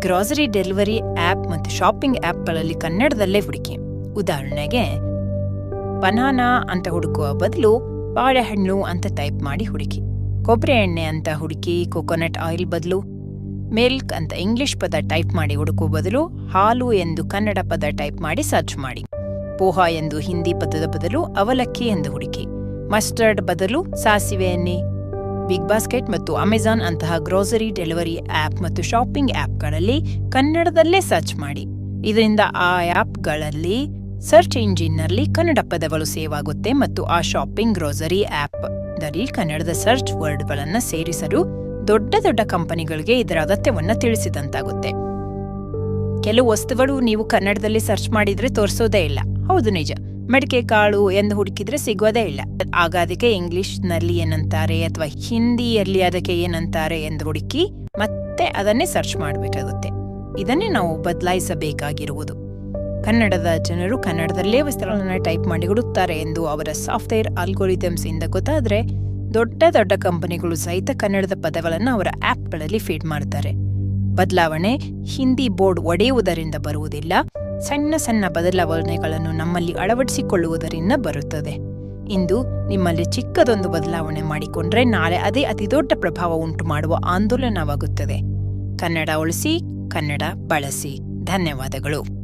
Grocery delivery app ಮತ್ತು shopping ಆ್ಯಪ್ಗಳಲ್ಲಿ ಕನ್ನಡದಲ್ಲೇ ಹುಡುಕಿ. ಉದಾಹರಣೆಗೆ, ಬನಾನಾ ಅಂತ ಹುಡುಕುವ ಬದಲು, ಬಾಳೆಹಣ್ಣು ಅಂತ ಟೈಪ್ ಮಾಡಿ ಹುಡುಕಿ. ಕೊಬ್ಬರಿ ಎಣ್ಣೆ ಅಂತ ಹುಡುಕಿ ಕೊಕೊನಟ್ ಆಯಿಲ್ ಬದಲು ಮಿಲ್ಕ್ ಅಂತ ಇಂಗ್ಲಿಷ್ ಪದ ಟೈಪ್ ಮಾಡಿ ಹುಡುಕುವ ಬದಲು, ಹಾಲು ಎಂದು ಕನ್ನಡ ಪದ ಟೈಪ್ ಮಾಡಿ ಸರ್ಚ್ ಮಾಡಿ. ಪೋಹಾ ಎಂದು ಹಿಂದಿ ಪದದ ಬದಲು ಅವಲಕ್ಕಿ ಎಂದು ಹುಡುಕಿ. ಮಸ್ಟರ್ಡ್ ಬದಲು ಸಾಸಿವೆ ಎಣ್ಣೆ. ಬಿಗ್ ಬಾಸ್ಕೆಟ್ ಮತ್ತು ಅಮೆಜಾನ್ ಅಂತಹ ಗ್ರೋಸರಿ ಡೆಲಿವರಿ ಆ್ಯಪ್ ಮತ್ತು ಶಾಪಿಂಗ್ ಆ್ಯಪ್ಗಳಲ್ಲಿ ಕನ್ನಡದಲ್ಲೇ ಸರ್ಚ್ ಮಾಡಿ. ಇದರಿಂದ ಆ ಆ್ಯಪ್ಗಳಲ್ಲಿ ಸರ್ಚ್ ಇಂಜಿನ್ನಲ್ಲಿ ಕನ್ನಡ ಪದಗಳು ಸೇವ್ ಆಗುತ್ತೆ ಮತ್ತು ಆ ಶಾಪಿಂಗ್ ಗ್ರೋಸರಿ ಆ್ಯಪ್ದಲ್ಲಿ ಕನ್ನಡದ ಸರ್ಚ್ ವರ್ಡ್ಗಳನ್ನು ಸೇರಿಸಲು ದೊಡ್ಡ ದೊಡ್ಡ ಕಂಪನಿಗಳಿಗೆ ಇದರ ಅಗತ್ಯವನ್ನು ತಿಳಿಸಿದಂತಾಗುತ್ತೆ. ಕೆಲವು ವಸ್ತುಗಳು ನೀವು ಕನ್ನಡದಲ್ಲಿ ಸರ್ಚ್ ಮಾಡಿದರೆ ತೋರಿಸೋದೇ ಇಲ್ಲ. ಹೌದು ನಿಜ. ಮಡಿಕೆ ಕಾಳು ಎಂದು ಹುಡುಕಿದ್ರೆ ಸಿಗೋದೇ ಇಲ್ಲ. ಆಗ ಅದಕ್ಕೆ ಇಂಗ್ಲಿಷ್ನಲ್ಲಿ ಏನಂತಾರೆ ಅಥವಾ ಹಿಂದಿಯಲ್ಲಿ ಅದಕ್ಕೆ ಏನಂತಾರೆ ಎಂದು ಹುಡುಕಿ ಮತ್ತೆ ಅದನ್ನೇ ಸರ್ಚ್ ಮಾಡಬೇಕಾಗುತ್ತೆ. ಇದನ್ನೇ ನಾವು ಬದಲಾಯಿಸಬೇಕಾಗಿರುವುದು. ಕನ್ನಡದ ಜನರು ಕನ್ನಡದಲ್ಲೇ ವಸ್ತುಗಳನ್ನು ಟೈಪ್ ಮಾಡಿ ಹುಡುಕ್ತಾರೆ ಎಂದು ಅವರ ಸಾಫ್ಟ್ವೇರ್ ಅಲ್ಗೋರಿಥಮ್ಸ್ ಇಂದ ಗೊತ್ತಾದರೆ ದೊಡ್ಡ ದೊಡ್ಡ ಕಂಪನಿಗಳು ಸಹಿತ ಕನ್ನಡದ ಪದಗಳನ್ನು ಅವರ ಆ್ಯಪ್ಗಳಲ್ಲಿ ಫೀಡ್ ಮಾಡ್ತಾರೆ. ಬದಲಾವಣೆ, ಹಿಂದಿ ಬೋರ್ಡ್ ಒಡೆಯುವುದರಿಂದ ಬರುವುದಿಲ್ಲ. ಸಣ್ಣ ಸಣ್ಣ ಬದಲಾವಣೆಗಳನ್ನು ನಮ್ಮಲ್ಲಿ ಅಳವಡಿಸಿಕೊಳ್ಳುವುದರಿಂದ ಬರುತ್ತದೆ. ಇಂದು ನಿಮ್ಮಲ್ಲಿ ಚಿಕ್ಕದೊಂದು ಬದಲಾವಣೆ ಮಾಡಿಕೊಂಡ್ರೆ ನಾಳೆ ಅದೇ ಅತಿದೊಡ್ಡ ಪ್ರಭಾವ ಉಂಟು ಮಾಡುವ ಆಂದೋಲನವಾಗುತ್ತದೆ. ಕನ್ನಡ ಉಳಿಸಿ, ಕನ್ನಡ ಬಳಸಿ. ಧನ್ಯವಾದಗಳು.